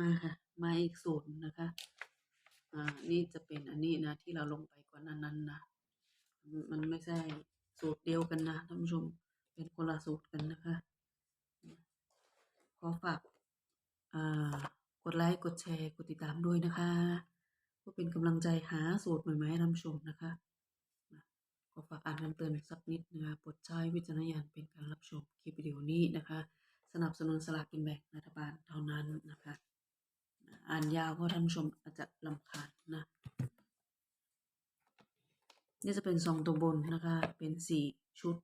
มาค่ะ มาอีกสูตรนะคะ อ่า นี่จะเป็นอันนี้นะ ที่เราลงไปก่อนหนานั้นนะ มันไม่ใช่สูตรเดียวกันนะท่านผู้ชม เป็นคนละสูตรกันนะคะ ขอฝาก อ่า กดไลค์ กดแชร์ กดติดตามด้วยนะคะเพื่อเป็นกำลังใจหาสูตรใหม่ๆให้ท่านผู้ชมนะคะนะขอฝากอ่านคำเตือนสักนิดนะคะโปรดใช้วิจารณญาณเป็นการรับชมคลิปวิดีโอนี้นะคะ สนับสนุนสลากกินแบ่งรัฐบาลเท่านั้นนะคะ อ่านยาวเพราะท่านผู้ชมอาจจะลำคาญนะ นี่จะเป็นซองตัวบนนะคะ เป็นสี่ชุด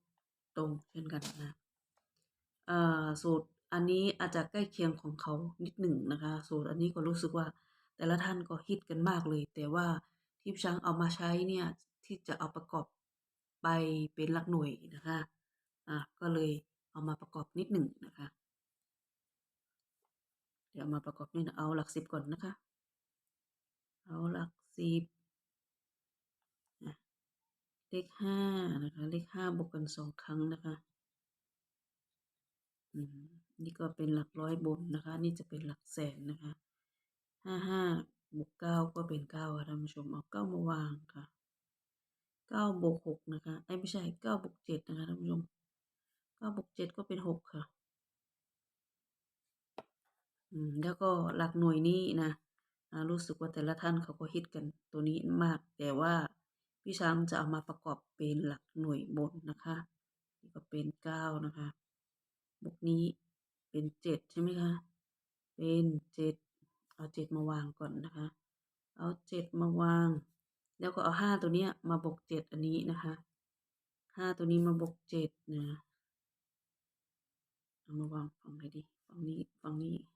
ตรงเช่นกันนะเอ่อสูตรอันนี้อาจจะใกล้เคียงของเขานิดหนึ่งนะคะ สูตรอันนี้ก็รู้สึกว่าแต่ละท่านก็ฮิตกันมากเลย แต่ว่าที่พี่ช้างเอามาใช้เนี่ยที่จะเอาประกอบไปเป็นหลักหน่วยนะคะอะก็เลยเอามาประกอบนิดหนึ่งนะคะ เดี๋ยวมาประกอบนี่นะเอาหลักสิบก่อนนะคะ เอาหลักสิบเลขห้านะคะ เลขห้าบวกกันสองครั้งนะคะนี่ก็เป็นหลักร้อยบนนะคะ นี่จะเป็นหลักแสนนะคะห้าห้าบวกเก้าก็เป็นเก้าค่ะท่านผู้ชมเอาเก้ามาวางค่ะเก้าบวกหกนะคะไอ้ไม่ใช่เก้าบวกเจ็ดนะคะท่านผู้ชมเก้าบวกเจ็ดก็เป็นหกค่ะ แล้วก็หลักหน่วยนี้นะรู้สึกว่าแต่ละท่านเขาก็ฮิตกันตัวนี้มาก แต่ว่าพี่ช้างจะเอามาประกอบเป็นหลักหน่วยบนนะคะนี่ก็เป็นเก้านะคะบวกนี้เป็นเจ็ดใช่ไหมคะ เป็นเจ็ดเอาเจ็ดมาวางก่อนนะคะ เอาเจ็ดมาวาง แล้วก็เอาห้าตัวเนี้ยมาบวกเจ็ดอันนี้นะคะห้าตัวนี้มาบวกเจ็ดนะเอามาวางฝั่งไหนดีฝั่งนี้ฝั่งนี้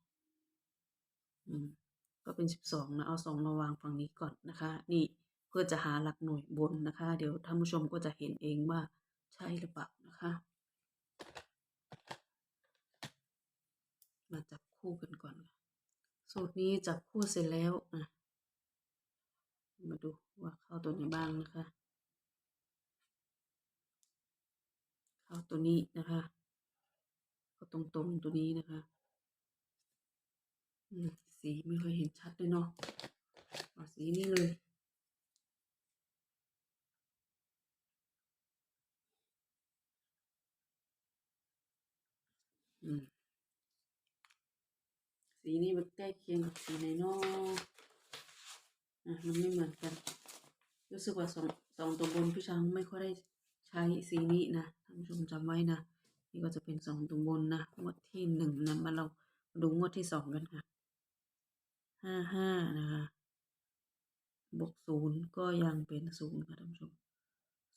ก็เป็นสิบสองนะ เอาสองมาวางฝั่งนี้ก่อนนะคะ นี่เพื่อจะหาหลักหน่วยบนนะคะ เดี๋ยวท่านผู้ชมก็จะเห็นเองว่าใช่หรือเปล่านะคะ มาจับคู่กันก่อน สูตรนี้จับคู่เสร็จแล้วอะมาดูว่าเข้าตัวไหนบ้างนะคะ เข้าตัวนี้นะคะ ก็ตรงๆตัวนี้นะคะ สีไม่ค่อยเห็นชัดเลยเนาะเอาสีนี้เลยอืมสีนี้มันใกล้เคียงกับสีไหนเนาะอะมันไม่เหมือนกัน รู้สึกว่าสองสองตัวบนพี่ช้างไม่ค่อยได้ใช้สีนี้นะท่านผู้ชมจำไว้นะ นี่ก็จะเป็นสองตัวบนนะงวดที่หนึ่งนะมาเราดูงวดที่สองกันค่ะ ห้าห้านะคะบวกศูนย์ก็ยังเป็นศูนย์ค่ะท่านผู้ชม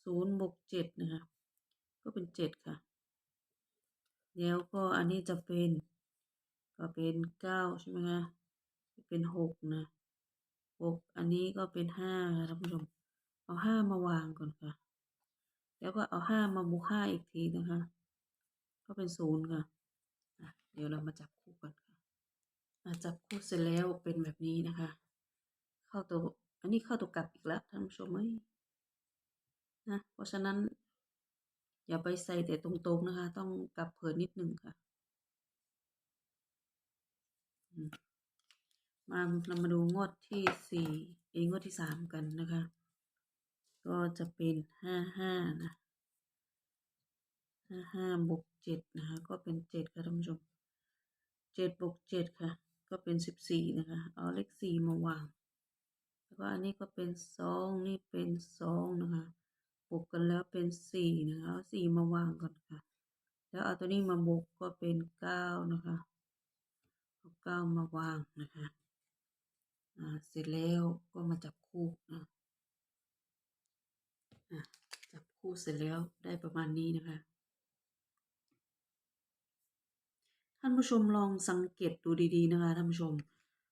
ศูนย์บวกเจ็ดนะคะ ก็เป็นเจ็ดค่ะ แล้วก็อันนี้จะเป็นก็เป็นเก้าใช่ไหมคะเป็นหกนะหกอันนี้ก็เป็นห้าค่ะท่านผู้ชม เอาห้ามาวางก่อนค่ะ แล้วก็เอาห้ามาบวกห้าอีกทีนะคะ ก็เป็นศูนย์ค่ะ เดี๋ยวเรามาจับคู่กัน จับคู่เสร็จแล้วเป็นแบบนี้นะคะ เข้าตัวอันนี้เข้าตัวกลับอีกแล้วท่านผู้ชมเอ้ยนะเพราะฉะนั้น อย่าไปใส่แต่ตรงๆนะคะ ต้องกลับเผื่อนิดนึงค่ะมมาเรามาดูงวดที่สี่เองงวดที่สามกันนะคะ ก็จะเป็นห้าห้านะห้าห้าบวกเจ็ดนะคะ ก็เป็นเจ็ดค่ะท่านผู้ชมเจ็ดบวกเจ็ดค่ะ ก็เป็นสิบสี่นะคะ เอาเลขสี่มาวาง แล้วก็อันนี้ก็เป็นสองนี่เป็นสองนะคะบวกกันแล้วเป็นสี่นะคะสี่มาวางก่อนค่ะ แล้วเอาตัวนี้มาบวกก็เป็นเก้านะคะเอาเก้ามาวางนะคะอ่าเสร็จแล้วก็มาจับคู่อะอะจับคู่เสร็จแล้วได้ประมาณนี้นะคะ ท่านผู้ชมลองสังเกตดูดีๆนะคะท่านผู้ชม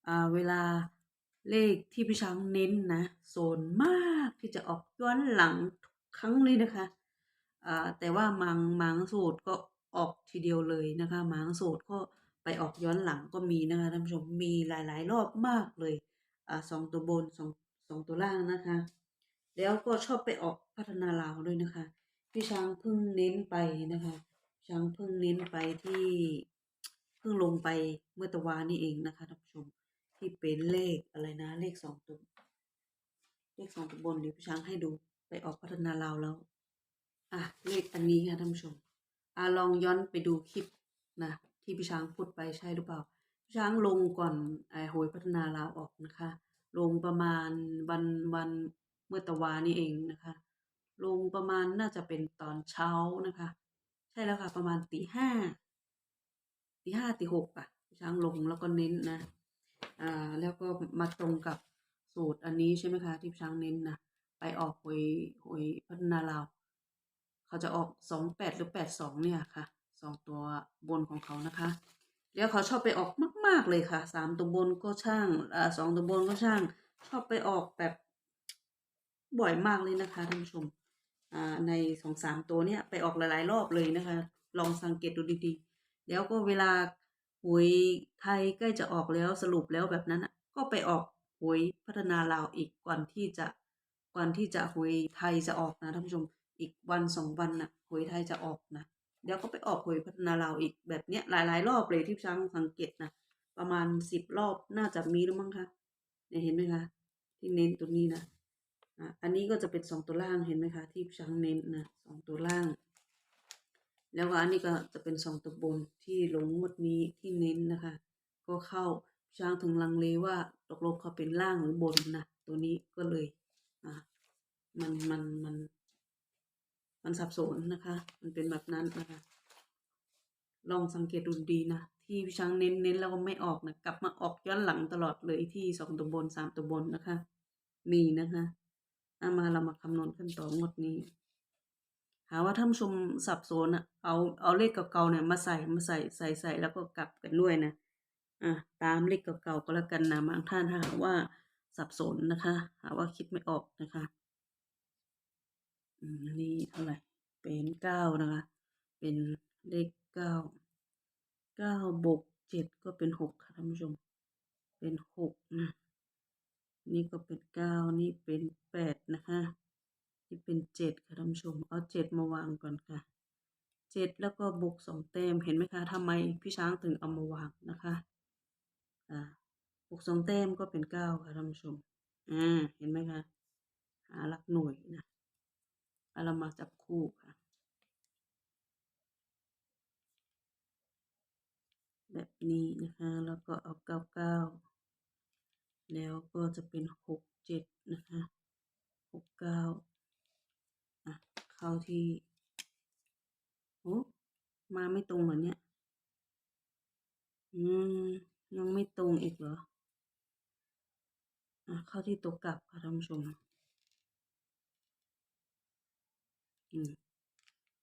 อ่าเวลาเลขที่พี่ช้างเน้นนะโซนมากที่จะออกย้อนหลังทุกครั้งเลยนะคะอ่าแต่ว่ามังมังสูตรก็ออกทีเดียวเลยนะคะมังสูตรก็ไปออกย้อนหลังก็มีนะคะท่านผู้ชมมีหลายๆ รอบมากเลยอ่าสองตัวบนสองสองตัวล่างนะคะ แล้วก็ชอบไปออกพัฒนาลาวด้วยนะคะ พี่ช้างเพิ่งเน้นไปนะคะ ช้างเพิ่งเน้นไปที่ เพิ่งลงไปเมื่อตะวานนี่เองนะคะท่านผู้ชมที่เป็นเลขอะไรนะเลขสองตัวเลขสองตัวบนเดี๋ยวพี่ช้างให้ดูไปออกพัฒนาลาวแล้ว อะเลขอันนี้ค่ะท่านผู้ชมอะลองย้อนไปดูคลิปนะที่พี่ช้างพูดไปใช่หรือเปล่าพี่ช้างลงก่อนไอ้โหยพัฒนาลาวออกนะคะ ลงประมาณวันวันเมื่อตะวานี่เองนะคะ ลงประมาณน่าจะเป็นตอนเช้านะคะ ใช่แล้วค่ะประมาณตีห้า ตีห้าตีหกอะพี่ช้างลงแล้วก็เน้นนะ อ่า แล้วก็มาตรงกับสูตรอันนี้ใช่ไหมคะที่พี่ช้างเน้นนะ ไปออกหวยหวยพัฒนาลาว เขาจะออกสองแปดหรือแปดสองเนี่ยค่ะสองตัวบนของเขานะคะ แล้วเขาชอบไปออกมาก ๆเลยค่ะสามตัวบนก็ช่างอ่าสองตัวบนก็ช่าง ชอบไปออกแบบบ่อยมากเลยนะคะท่านผู้ชมอ่าในสองสามตัวเนี่ยไปออกหลาย ๆ รอบเลยนะคะ ลองสังเกตดูดีๆ แล้วก็เวลาหวยไทยใกล้จะออกแล้วสรุปแล้วแบบนั้นอะก็ไปออกหวยพัฒนาลาวอีกก่อนที่จะก่อนที่จะหวยไทยจะออกนะท่านผู้ชมอีกวันสองวันน่ะหวยไทยจะออกนะเดี๋ยวก็ไปออกหวยพัฒนาลาวอีกแบบเนี้ยหลาย ๆ รอบเลยที่ช้างสังเกตนะประมาณสิบรอบน่าจะมีแล้วมั้งคะเนี่ยเห็นไหมคะที่เน้นตัวนี้นะอะอันนี้ก็จะเป็นสองตัวล่างเห็นไหมคะที่ช้างเน้นนะสองตัวล่าง แล้วก็อันนี้ก็จะเป็นสองตัวบนที่ลงงวดนี้ที่เน้นนะคะ ก็เข้าช้างถึงลังเลว่าตกลงเขาเป็นล่างหรือบนนะตัวนี้ก็เลยอะมันมันมัน มันสับสนนะคะ มันเป็นแบบนั้นนะคะ ลองสังเกตดูดีนะที่พี่ช้างเน้นเน้นแล้วก็ไม่ออกนะกลับมาออกย้อนหลังตลอดเลยที่สองตัวบนสามตัวบนนะคะ มีนะคะเอามาเรามาคำนวณขั้นตอนงวดนี้ หาว่าท่านชมสับสนอะเอาเอาเลขเก่าๆเนี่ยมาใส่มาใส่ใส่ใส่แล้วก็กลับกันด้วยนะอะตามเลขเก่าๆก็แล้วกันนะบางท่านถ้าหาว่าสับสนนะคะ หาว่าคิดไม่ออกนะคะอืมนนี้เท่าไหร่เป็นเก้านะคะ เป็นเลขเก้าเก้าบวกเจ็ดก็เป็นหกค่ะท่านผู้ชม เป็นหกนะนี่ก็เป็นเก้านี่เป็นแปดนะคะ นี่เป็นเจ็ดค่ะท่านผู้ชม เอาเจ็ดมาวางก่อนค่ะเจ็ดแล้วก็บวกสองแต้มเห็นไหมคะทำไมพี่ช้างถึงเอามาวางนะคะอ่าบวกสองแต้มก็เป็นเก้าค่ะท่านผู้ชมอ่าเห็นไหมคะหาหลักหน่วยนะเอาเรามาจับคู่ค่ะแบบนี้นะคะ แล้วก็เอาเก้าเก้าแล้วก็จะเป็นหกเจ็ดนะคะหกเก้าอะ เข้าที่โอ้มาไม่ตรงเหรอเนี่ย อืม ยังไม่ตรงอีกเหรอ อะ เข้าที่ตัวกลับค่ะท่านผู้ ชมอืม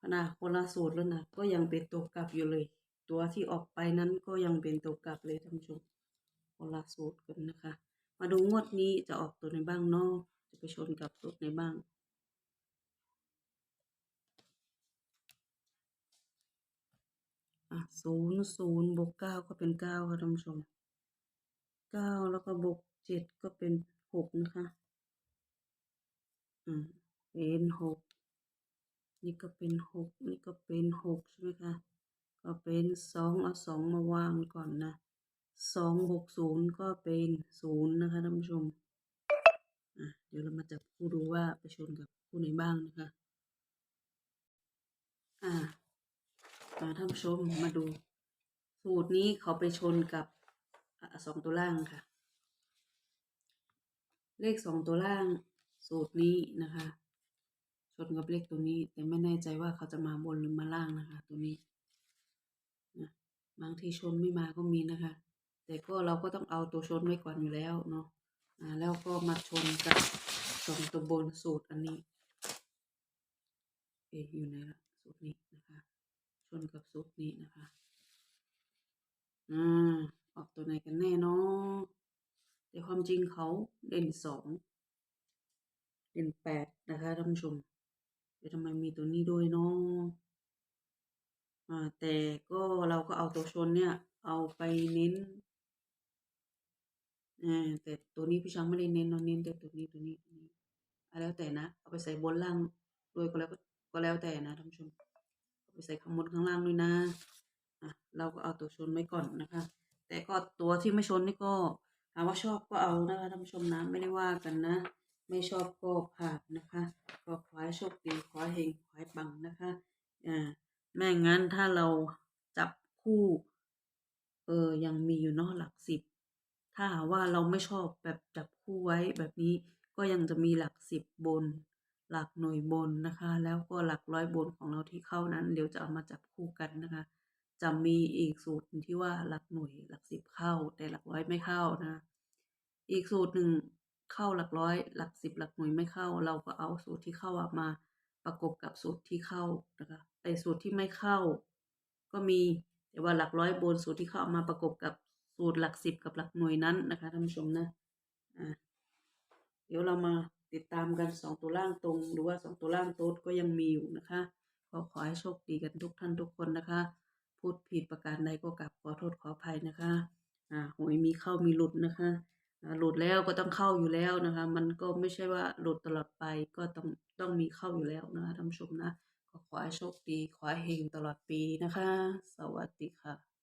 ขนาดคนละสูตรแล้วนะก็ยังเป็นตัวกลับอยู่เลย ตัวที่ออกไปนั้นก็ยังเป็นตัวกลับเลยท่านผู้ชมคนละสูตรกันนะคะ มาดูงวดนี้จะออกตัวไหนบ้างเนาะจะไปชนกับตรไหนบ้างอะศูนย์ศูนย์บวกเก้าก็เป็นเก้าค่ะท่านผู้ชมเก้าแล้วก็บวกเจ็ดก็เป็นหกนะคะ อืมเป็นหกนี่ก็เป็นหกนี่ก็เป็นหกใช่ไหมคะก็เป็นสองเอาสองมาวางก่อนนะสองบวกศูนย์ก็เป็นศูนย์นะคะท่านผู้ชมอะเดี๋ยวเรามาจับคู่ดูว่าไปชนกับคู่ไหนบ้างนะคะ อ่าอ่าท่านผู้ชมมาดู สูตรนี้เขาไปชนกับอสองตัวล่างค่ะ เลขสองตัวล่าง สูตรนี้นะคะ ชนกับเลขตัวนี้ แต่ไม่แน่ใจว่าเขาจะมาบนหรือมาล่างนะคะ ตัวนี้นะบางทีชนไม่มาก็มีนะคะ แต่ก็เราก็ต้องเอาตัวชนไว้ก่อนอยู่แล้วเนาะอ่าแล้วก็มาชนกับสองตัวบนสูตรอันนี้เอะอยู่ไหนละสูตรนี้นะคะ ชนกับสูตรนี้นะคะอ่าออกตัวไหนกันแน่เนาะแต่ความจริงเขาเด่นสอง เด่นแปดนะคะท่านผู้ชมแต่ทำไมมีตัวนี้ด้วยเนาะอ่าแต่ก็เราก็เอาตัวชนเนี่ย เอาไปเน้นอ่าแต่ตัวนี้พี่ช้างไม่ได้เน้นเราเน้นแต่ตัวนี้ตัวนี้ตัวนี้อะแล้วแต่นะเอาไปใส่บนล่างด้วยก็แล้วก็แล้วแต่นะท่านผู้ชมเอาไปใส่ข้างบนข้างล่างด้วยนะอะเราก็เอาตัวชนไว้ก่อนนะคะ แต่ก็ตัวที่ไม่ชนนี่ก็ถามว่าชอบก็เอานะคะท่านผู้ชมนะไม่ได้ว่ากันนะ ไม่ชอบก็ผ่านนะคะ ก็ขอให้โชคดีขอให้เฮงขอให้ปังนะคะอ่าไม่งั้นถ้าเราจับคู่ เออยังมีอยู่เนอกหลักสิบ ถ้าว่าเราไม่ชอบแบบจับคู่ไว้แบบนี้ก็ยังจะมีหลักสิบบน หลักหน่วยบนนะคะ แล้วก็หลักร้อยบนของเราที่เข้านั้น เดี๋ยวจะเอามาจับคู่กันนะคะ จะมีอีกสูตรที่ว่าหลักหน่วยหลักสิบเข้าแต่หลักร้อยไม่เข้านะ อีกสูตรหนึ่ง เข้าหลักร้อย หลักสิบหลักหน่วยไม่เข้า เราก็เอาสูตรที่เข้าอะมาประกบกับสูตรที่เข้านะคะไอสูตรที่ไม่เข้า ก็มีแต่ว่าหลักร้อยบนสูตรที่เข้าเอมาประกบกับสูตรหลักสิบกับหลักหน่วยนั้นนะคะท่านผู้ชมนะอ่าเดี๋ยวเรามาติดตามกันสองตัวล่างตรง หรือว่าสองตัวล่างโต๊ดก็ยังมีอยู่นะคะก็ขอให้โชคดีกันทุกท่านทุกคนนะคะ พูดผิดประการใดก็กลับขอโทษขออภัยนะคะอ่าหวยมีเข้ามีหลุดนะคะ หลุดแล้วก็ต้องเข้าอยู่แล้วนะคะ มันก็ไม่ใช่ว่าหลุดตลอดไปก็ต้องต้องมีเข้าอยู่แล้วนะคะท่านผู้ชมนะ ก็ขอให้โชคดี ขอให้เฮงตลอดปีนะคะ สวัสดีค่ะ